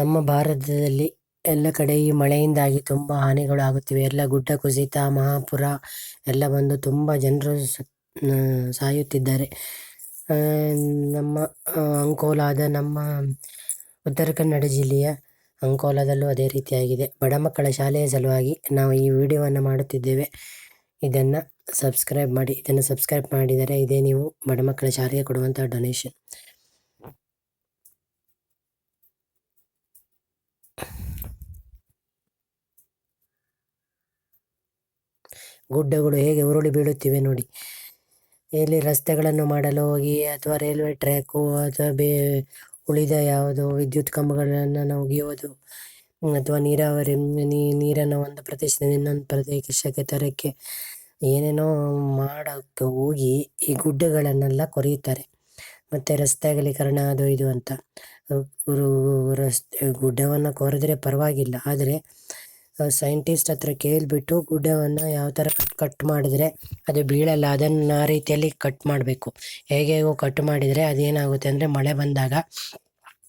ನಮ್ಮ ಭಾರತದಲ್ಲಿ ಎಲ್ಲ ಕಡೆ ಈ ಮಳೆಯಿಂದಾಗಿ ತುಂಬ ಹಾನಿಗಳು ಆಗುತ್ತಿವೆ. ಎಲ್ಲ ಗುಡ್ಡ ಕುಸಿತ, ಮಹಾಪುರ ಎಲ್ಲ ಬಂದು ತುಂಬ ಜನರು ಸಾಯುತ್ತಿದ್ದಾರೆ. ನಮ್ಮ ಅಂಕೋಲಾದ ನಮ್ಮ ಉತ್ತರ ಕನ್ನಡ ಜಿಲ್ಲೆಯ ಅಂಕೋಲಾದಲ್ಲೂ ಅದೇ ರೀತಿಯಾಗಿದೆ. ಬಡ ಮಕ್ಕಳ ಶಾಲೆಯ ಸಲುವಾಗಿ ನಾವು ಈ ವಿಡಿಯೋವನ್ನು ಮಾಡುತ್ತಿದ್ದೇವೆ. ಇದನ್ನು ಸಬ್ಸ್ಕ್ರೈಬ್ ಮಾಡಿ, ಇದನ್ನು ಸಬ್ಸ್ಕ್ರೈಬ್ ಮಾಡಿದರೆ ಇದೇ ನೀವು ಬಡ ಮಕ್ಕಳ ಶಾಲೆಗೆ ಕೊಡುವಂಥ ಡೊನೇಷನ್. ಗುಡ್ಡಗಳು ಹೇಗೆ ಉರುಳಿ ಬೀಳುತ್ತಿವೆ ನೋಡಿ. ಇಲ್ಲಿ ರಸ್ತೆಗಳನ್ನು ಮಾಡಲು ಹೋಗಿ ಅಥವಾ ರೈಲ್ವೆ ಟ್ರ್ಯಾಕು ಅಥವಾ ಬೇ ಉಳಿದ ಯಾವುದು ವಿದ್ಯುತ್ ಕಂಬಗಳನ್ನು ನಾವು ಒಗೆಯುವುದು ಅಥವಾ ನೀರಾವರಿ ನೀರನ್ನು ಒಂದು ಪ್ರದೇಶದಿಂದ ಇನ್ನೊಂದು ಪ್ರದೇಶಕ್ಕೆ ತರಕ್ಕೆ ಏನೇನೋ ಮಾಡೋಕ್ಕೆ ಹೋಗಿ ಈ ಗುಡ್ಡಗಳನ್ನೆಲ್ಲ ಕೊರೆಯುತ್ತಾರೆ. ಮತ್ತು ರಸ್ತೆ ಅಗಲೀಕರಣ ಅದು, ಇದು ಅಂತ. ರಸ್ತೆ ಗುಡ್ಡವನ್ನು ಕೊರೆದ್ರೆ ಪರವಾಗಿಲ್ಲ. ಆದರೆ ಸೈಂಟಿಸ್ಟ್ ಹತ್ರ ಕೇಳಿಬಿಟ್ಟು ಗುಡ್ಡವನ್ನು ಯಾವ ಥರ ಕಟ್ ಮಾಡಿದ್ರೆ ಅದು ಬೀಳಲ್ಲ, ಅದನ್ನು ಆ ರೀತಿಯಲ್ಲಿ ಕಟ್ ಮಾಡಬೇಕು. ಹೇಗೆ ಹೇಗೋ ಕಟ್ ಮಾಡಿದರೆ ಅದೇನಾಗುತ್ತೆ ಅಂದರೆ ಮಳೆ ಬಂದಾಗ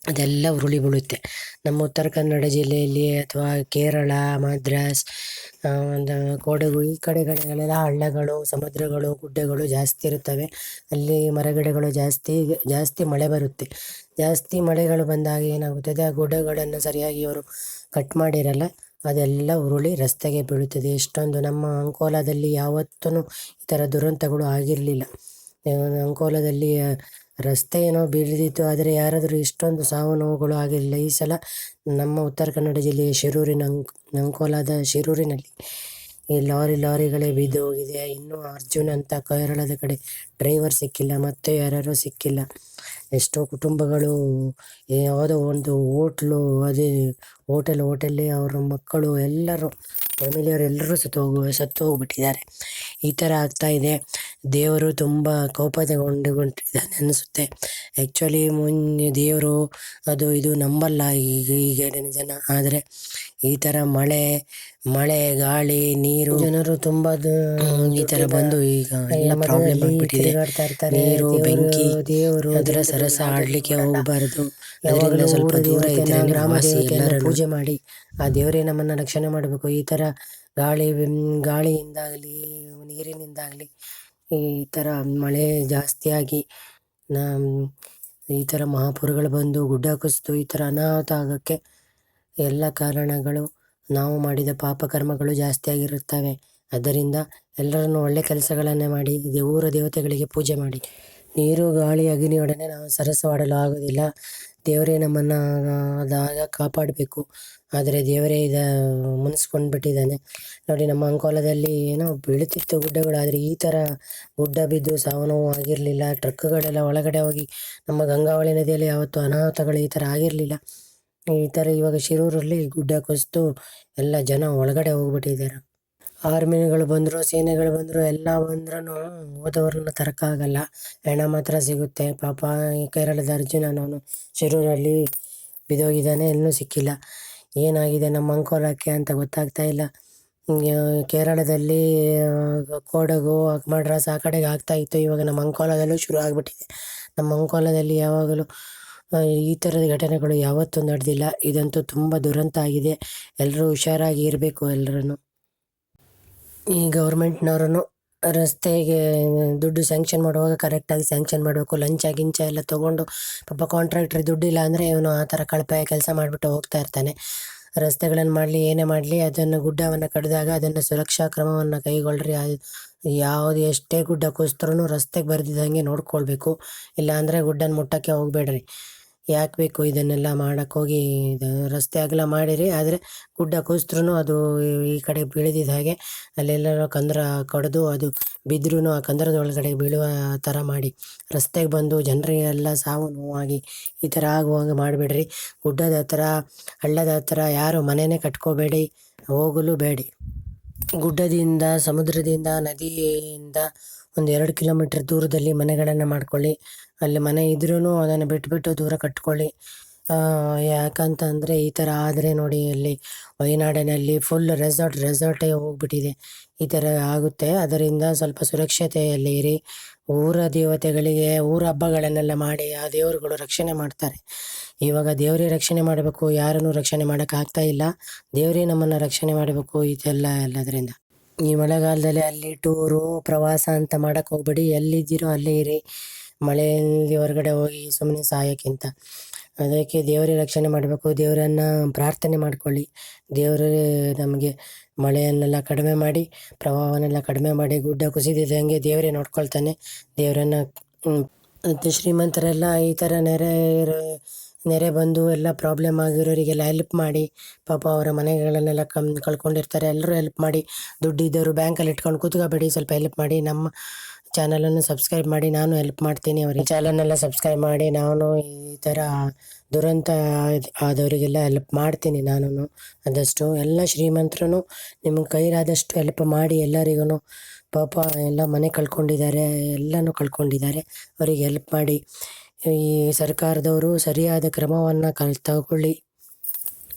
ಅದೆಲ್ಲ ಉರುಳಿ ಬೀಳುತ್ತೆ. ನಮ್ಮ ಉತ್ತರ ಕನ್ನಡ ಜಿಲ್ಲೆಯಲ್ಲಿ ಅಥವಾ ಕೇರಳ, ಮದ್ರಾಸ್ ಒಂದು ಕೊಡಗು ಈ ಕಡೆಗಳೆಲ್ಲ ಹಳ್ಳಗಳು, ಸಮುದ್ರಗಳು, ಗುಡ್ಡಗಳು ಜಾಸ್ತಿ ಇರುತ್ತವೆ. ಅಲ್ಲಿ ಮರಗಿಡಗಳು ಜಾಸ್ತಿ ಜಾಸ್ತಿ ಮಳೆ ಬರುತ್ತೆ. ಜಾಸ್ತಿ ಮಳೆಗಳು ಬಂದಾಗ ಏನಾಗುತ್ತದೆ ಆ ಗುಡ್ಡಗಳನ್ನು ಸರಿಯಾಗಿ ಅವರು ಕಟ್ ಮಾಡಿರಲ್ಲ. ಅದೆಲ್ಲ ಉರುಳಿ ರಸ್ತೆಗೆ ಬೀಳುತ್ತದೆ. ಎಷ್ಟೊಂದು ನಮ್ಮ ಅಂಕೋಲಾದಲ್ಲಿ ಯಾವತ್ತೂ ಈ ಥರ ದುರಂತಗಳು ಆಗಿರಲಿಲ್ಲ. ಅಂಕೋಲಾದಲ್ಲಿ ರಸ್ತೆ ಏನೋ ಬೀಳಿದಿತ್ತು, ಆದರೆ ಯಾರಾದರೂ ಇಷ್ಟೊಂದು ಸಾವು ನೋವುಗಳು ಆಗಿರಲಿಲ್ಲ. ಈ ಸಲ ನಮ್ಮ ಉತ್ತರ ಕನ್ನಡ ಜಿಲ್ಲೆಯ ಶಿರೂರಿನ ಅಂಕ್, ಅಂಕೋಲಾದ ಶಿರೂರಿನಲ್ಲಿ ಈ ಲಾರಿ ಲಾರಿಗಳೇ ಬಿದ್ದು ಹೋಗಿದೆ ಇನ್ನೂ ಅರ್ಜುನ್ ಅಂತ ಕೇರಳದ ಕಡೆ ಡ್ರೈವರ್ ಸಿಕ್ಕಿಲ್ಲ, ಮತ್ತೆ ಯಾರ್ಯಾರೋ ಸಿಕ್ಕಿಲ್ಲ. ಎಷ್ಟೋ ಕುಟುಂಬಗಳು ಯಾವುದೋ ಒಂದು ಹೋಟ್ಲು, ಅದೇ ಹೋಟೆಲ್ ಹೋಟೆಲ್ಲಿ ಅವರ ಮಕ್ಕಳು ಎಲ್ಲರೂ ಫ್ಯಾಮಿಲಿಯವರು ಎಲ್ಲರೂ ಸತ್ತು ಹೋಗು, ಸತ್ತು ಹೋಗ್ಬಿಟ್ಟಿದ್ದಾರೆ. ಈ ಥರ ಆಗ್ತಾ ಇದೆ. ದೇವರು ತುಂಬ ಕೋಪದಗೊಂಡುಕೊಂಡಿದ್ದಾನೆ ಅನಿಸುತ್ತೆ. ಆ್ಯಕ್ಚುಲಿ ಮುಂದೆ ದೇವರು ಅದು ಇದು ನಂಬಲ್ಲ ಈಗ ಈಗಿನ ಜನ. ಆದರೆ ಈ ಥರ ಮಳೆ ಮಳೆ ಗಾಳಿ ನೀರು ಜನರು ತುಂಬಾ ಈ ಥರ ಬಂದು ಈಗ ಎಲ್ಲ ಪ್ರಾಬ್ಲಮ್ ಆಗಿಬಿಟ್ಟಿದೆ ನೀರು ಬೆಂಕಿ ದೇವರು ಅದರ ಸರಸ ಆಡಲಿಕ್ಕೆ ಹೋಗಬಾರ್ದು. ಅದರಿಂದ ಸ್ವಲ್ಪ ದೂರ ಇದ್ದರೆ ಗ್ರಾಮವಾಸಿ ಎಲ್ಲರೂ ಪೂಜೆ ಮಾಡಿ. ಆ ದೇವರೇ ನಮ್ಮನ್ನ ರಕ್ಷಣೆ ಮಾಡಬೇಕು. ಈ ಥರ ಗಾಳಿ ಗಾಳಿಯಿಂದಾಗಲಿ ನೀರಿನಿಂದಾಗಲಿ ಈ ಥರ ಮಳೆ ಜಾಸ್ತಿಯಾಗಿ ಈ ಥರ ಮಹಾಪುರಗಳು ಬಂದು ಗುಡ್ಡ ಕುಸಿದು ಈ ಥರ ಅನಾಹುತ ಆಗೋಕ್ಕೆ ಎಲ್ಲ ಕಾರಣಗಳು ನಾವು ಮಾಡಿದ ಪಾಪ ಕರ್ಮಗಳು ಜಾಸ್ತಿಯಾಗಿರುತ್ತವೆ ಅದರಿಂದ ಎಲ್ಲರನ್ನು ಒಳ್ಳೆ ಕೆಲಸಗಳನ್ನೇ ಮಾಡಿ, ದೇವರ ದೇವತೆಗಳಿಗೆ ಪೂಜೆ ಮಾಡಿ. ನೀರು, ಗಾಳಿ, ಅಗ್ನಿಯೊಡನೆ ನಾವು ಸರಸವಾಡಲು ಆಗೋದಿಲ್ಲ. ದೇವರೇ ನಮ್ಮನ್ನು ಕಾಪಾಡಬೇಕು. ಆದರೆ ದೇವರೇ ಇದ ಮುನಿಸ್ಕೊಂಡು ಬಿಟ್ಟಿದ್ದಾನೆ ನೋಡಿ ನಮ್ಮ ಅಂಕೋಲದಲ್ಲಿ ಏನೋ ಬೀಳುತ್ತಿತ್ತು ಗುಡ್ಡಗಳು ಆದರೆ ಈ ಥರ ಗುಡ್ಡ ಬಿದ್ದು ಸಾವು ನೋವು ಆಗಿರಲಿಲ್ಲ, ಟ್ರಕ್ಗಳೆಲ್ಲ ಒಳಗಡೆ ಹೋಗಿ ನಮ್ಮ ಗಂಗಾವಳಿ ನದಿಯಲ್ಲಿ ಯಾವತ್ತೂ ಅನಾಹುತಗಳು ಈ ಥರ ಆಗಿರಲಿಲ್ಲ. ಈ ಥರ ಇವಾಗ ಶಿರೂರಲ್ಲಿ ಗುಡ್ಡ ಕುಸಿತು ಎಲ್ಲ ಜನ ಒಳಗಡೆ ಹೋಗ್ಬಿಟ್ಟಿದ್ದಾರೆ. ಆರ್ಮಿಗಳು ಬಂದರು, ಸೇನೆಗಳು ಬಂದರು, ಎಲ್ಲ ಬಂದ್ರೂ ಹೋದವ್ರನ್ನ ತರೋಕ್ಕಾಗಲ್ಲ ಹೆಣ ಮಾತ್ರ ಸಿಗುತ್ತೆ. ಪಾಪ ಕೇರಳದ ಅರ್ಜುನನವನು ಶಿರೂರಲ್ಲಿ ಬಿದ್ದೋಗಿದ್ದಾನೆ, ಇನ್ನೂ ಸಿಕ್ಕಿಲ್ಲ. ಏನಾಗಿದೆ ನಮ್ಮ ಅಂಕೋಲಕ್ಕೆ ಅಂತ ಗೊತ್ತಾಗ್ತಾ ಇಲ್ಲ. ಕೇರಳದಲ್ಲಿ ಕೊಡಗು ಮಡ್ರಾಸ್ ಆ ಕಡೆಗೆ ಆಗ್ತಾ ಇತ್ತು. ಇವಾಗ ನಮ್ಮ ಅಂಕೋಲದಲ್ಲೂ ಶುರು ಆಗಿಬಿಟ್ಟಿದೆ. ನಮ್ಮ ಅಂಕೋಲದಲ್ಲಿ ಯಾವಾಗಲೂ ಈ ಥರದ ಘಟನೆಗಳು ಯಾವತ್ತೂ ನಡೆದಿಲ್ಲ. ಇದಂತೂ ತುಂಬ ದುರಂತ ಆಗಿದೆ. ಎಲ್ಲರೂ ಹುಷಾರಾಗಿ ಇರಬೇಕು ಎಲ್ಲರೂ ಈ ಗೌರ್ಮೆಂಟ್ನವ್ರೂ ರಸ್ತೆಗೆ ದುಡ್ಡು ಸ್ಯಾಂಕ್ಷನ್ ಮಾಡುವಾಗ ಕರೆಕ್ಟಾಗಿ ಸ್ಯಾಂಕ್ಷನ್ ಮಾಡಬೇಕು. ಲಂಚ ಗಿಂಚ ಎಲ್ಲ ತೊಗೊಂಡು ಪಾಪ ಕಾಂಟ್ರಾಕ್ಟ್ರ್ ದುಡ್ಡಿಲ್ಲ ಅಂದರೆ ಇವನು ಆ ಥರ ಕಳಪೆ ಕೆಲಸ ಮಾಡಿಬಿಟ್ಟು ಹೋಗ್ತಾ ಇರ್ತಾನೆ. ರಸ್ತೆಗಳನ್ನು ಮಾಡಲಿ, ಏನೇ ಮಾಡಲಿ, ಅದನ್ನು ಗುಡ್ಡವನ್ನು ಕಡಿದಾಗ ಅದನ್ನು ಸುರಕ್ಷಾ ಕ್ರಮವನ್ನು ಕೈಗೊಳ್ಳ್ರಿ ಯಾವುದು ಎಷ್ಟೇ ಗುಡ್ಡ ಕುಸಿದ್ರೂ ರಸ್ತೆಗೆ ಬರೆದಿದ್ದಂಗೆ ನೋಡ್ಕೊಳ್ಬೇಕು. ಇಲ್ಲಾಂದರೆ ಗುಡ್ಡನ ಮುಟ್ಟಕ್ಕೆ ಹೋಗಬೇಡ್ರಿ. ಯಾಕೆ ಬೇಕು ಇದನ್ನೆಲ್ಲ ಹೋಗಿ, ಇದು ರಸ್ತೆ ಅಗಲ ಮಾಡಿರಿ, ಆದರೆ ಗುಡ್ಡ ಕುಸಿದ್ರೂ ಅದು ಈ ಕಡೆ ಬೀಳದಿದ್ದ ಹಾಗೆ ಅಲ್ಲೆಲ್ಲರೂ ಕಂದ್ರ ಕಡಿದು ಅದು ಬಿದ್ದರೂ ಆ ಕಂದರದ ಒಳಗಡೆ ಬೀಳುವ ಥರ ಮಾಡಿ. ರಸ್ತೆಗೆ ಬಂದು ಜನರಿಗೆಲ್ಲ ಸಾವು ನೋವಾಗಿ ಈ ಥರ ಆಗುವಂಗೆ ಮಾಡಿಬಿಡ್ರಿ. ಗುಡ್ಡದ ಹತ್ರ, ಹಳ್ಳದ ಹತ್ರ ಯಾರು ಮನೆಯೇ ಕಟ್ಕೋಬೇಡಿ, ಹೋಗಲು ಬೇಡಿ. ಗುಡ್ಡದಿಂದ, ಸಮುದ್ರದಿಂದ, ನದಿಯಿಂದ ಒಂದು ಎರಡು ಕಿಲೋಮೀಟ್ರ್ ದೂರದಲ್ಲಿ ಮನೆಗಳನ್ನು ಮಾಡ್ಕೊಳ್ಳಿ. ಅಲ್ಲಿ ಮನೆ ಇದ್ರೂ ಅದನ್ನು ಬಿಟ್ಬಿಟ್ಟು ದೂರ ಕಟ್ಕೊಳ್ಳಿ. ಯಾಕಂತಂದರೆ ಈ ಥರ ಆದರೆ ನೋಡಿ ಅಲ್ಲಿ ವಯನಾಡಿನಲ್ಲಿ ಫುಲ್ ರೆಸಾರ್ಟ್ ರೆಸಾರ್ಟೇ ಹೋಗ್ಬಿಟ್ಟಿದೆ. ಈ ಥರ ಆಗುತ್ತೆ. ಅದರಿಂದ ಸ್ವಲ್ಪ ಸುರಕ್ಷತೆಯಲ್ಲಿ ಇರಿ. ಊರ ದೇವತೆಗಳಿಗೆ, ಊರ ಹಬ್ಬಗಳನ್ನೆಲ್ಲ ಮಾಡಿ ಆ ದೇವರುಗಳು ರಕ್ಷಣೆ ಮಾಡ್ತಾರೆ. ಇವಾಗ ದೇವರೇ ರಕ್ಷಣೆ ಮಾಡಬೇಕು, ಯಾರನ್ನು ರಕ್ಷಣೆ ಮಾಡೋಕ್ಕಾಗ್ತಾ ಇಲ್ಲ. ದೇವರೇ ನಮ್ಮನ್ನು ರಕ್ಷಣೆ ಮಾಡಬೇಕು, ಇದೆಲ್ಲ ಎಲ್ಲದರಿಂದ. ಈ ಮಳೆಗಾಲದಲ್ಲಿ ಅಲ್ಲಿ ಟೂರು ಪ್ರವಾಸ ಅಂತ ಮಾಡೋಕ್ಕೆ ಹೋಗ್ಬೇಡಿ. ಎಲ್ಲಿದ್ದೀರೋ ಅಲ್ಲೇ ಇರಿ. ಮಳೆಯಲ್ಲಿ ಹೊರಗಡೆ ಹೋಗಿ ಸುಮ್ಮನೆ ಸಾಯೋಕ್ಕಿಂತ. ಅದಕ್ಕೆ ದೇವರೇ ರಕ್ಷಣೆ ಮಾಡಬೇಕು, ದೇವರನ್ನು ಪ್ರಾರ್ಥನೆ ಮಾಡ್ಕೊಳ್ಳಿ. ದೇವರೇ ನಮಗೆ ಮಳೆಯನ್ನೆಲ್ಲ ಕಡಿಮೆ ಮಾಡಿ, ಪ್ರವಾಹವನ್ನೆಲ್ಲ ಕಡಿಮೆ ಮಾಡಿ, ಗುಡ್ಡ ಕುಸಿದಿದ್ದಂಗೆ ದೇವರೇ ನೋಡ್ಕೊಳ್ತಾನೆ. ದೇವರನ್ನು ಮತ್ತು ಶ್ರೀಮಂತರೆಲ್ಲ ಈ ಥರ ನೆರೆ ನೆರೆ ಬಂದು ಎಲ್ಲ ಪ್ರಾಬ್ಲಮ್ ಆಗಿರೋರಿಗೆಲ್ಲ ಹೆಲ್ಪ್ ಮಾಡಿ, ಪಾಪ ಅವರ ಮನೆಗಳನ್ನೆಲ್ಲ ಕಮ್, ಕಳ್ಕೊಂಡಿರ್ತಾರೆ. ಎಲ್ಲರೂ ಹೆಲ್ಪ್ ಮಾಡಿ ದುಡ್ಡಿದ್ದವರು ಬ್ಯಾಂಕಲ್ಲಿ ಇಟ್ಕೊಂಡು ಕೂತ್ಕೋಬೇಡಿ, ಸ್ವಲ್ಪ ಹೆಲ್ಪ್ ಮಾಡಿ. ನಮ್ಮ ಚಾನಲನ್ನು ಸಬ್ಸ್ಕ್ರೈಬ್ ಮಾಡಿ ನಾನು ಹೆಲ್ಪ್ ಮಾಡ್ತೀನಿ ಅವರಿಗೆ. ಚಾನಲ್ನೆಲ್ಲ ಸಬ್ಸ್ಕ್ರೈಬ್ ಮಾಡಿ ನಾನು ಈ ಥರ ದುರಂತ ಆದ್- ಆದವರಿಗೆಲ್ಲ ಹೆಲ್ಪ್ ಮಾಡ್ತೀನಿ ನಾನು ಆದಷ್ಟು ಎಲ್ಲ ಶ್ರೀಮಂತರು ನಿಮ್ಮ ಕೈಲಾದಷ್ಟು ಹೆಲ್ಪ್ ಮಾಡಿ ಎಲ್ಲರಿಗೂ ಪಾಪ ಎಲ್ಲ ಮನೆ ಕಳ್ಕೊಂಡಿದ್ದಾರೆ, ಎಲ್ಲನೂ ಕಳ್ಕೊಂಡಿದ್ದಾರೆ. ಅವರಿಗೆ ಹೆಲ್ಪ್ ಮಾಡಿ ಈ ಸರ್ಕಾರದವರು ಸರಿಯಾದ ಕ್ರಮವನ್ನು ಕಲ್ ತಗೊಳ್ಳಿ.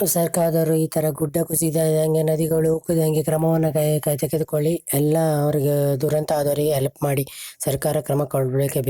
ಸರ್ಕಾರದವರು ಈ ಥರ ಗುಡ್ಡ ಕುಸಿದಂಗೆ ನದಿಗಳು ಉಕ್ಕಿದಂಗೆ ಕ್ರಮವನ್ನು ಕೈ ಕೈ ತೆಗೆದುಕೊಳ್ಳಿ. ಎಲ್ಲ ಅವರಿಗೆ ದುರಂತ ಆದವರಿಗೆ ಹೆಲ್ಪ್ ಮಾಡಿ. ಸರ್ಕಾರ ಕ್ರಮ ಬೇಕು.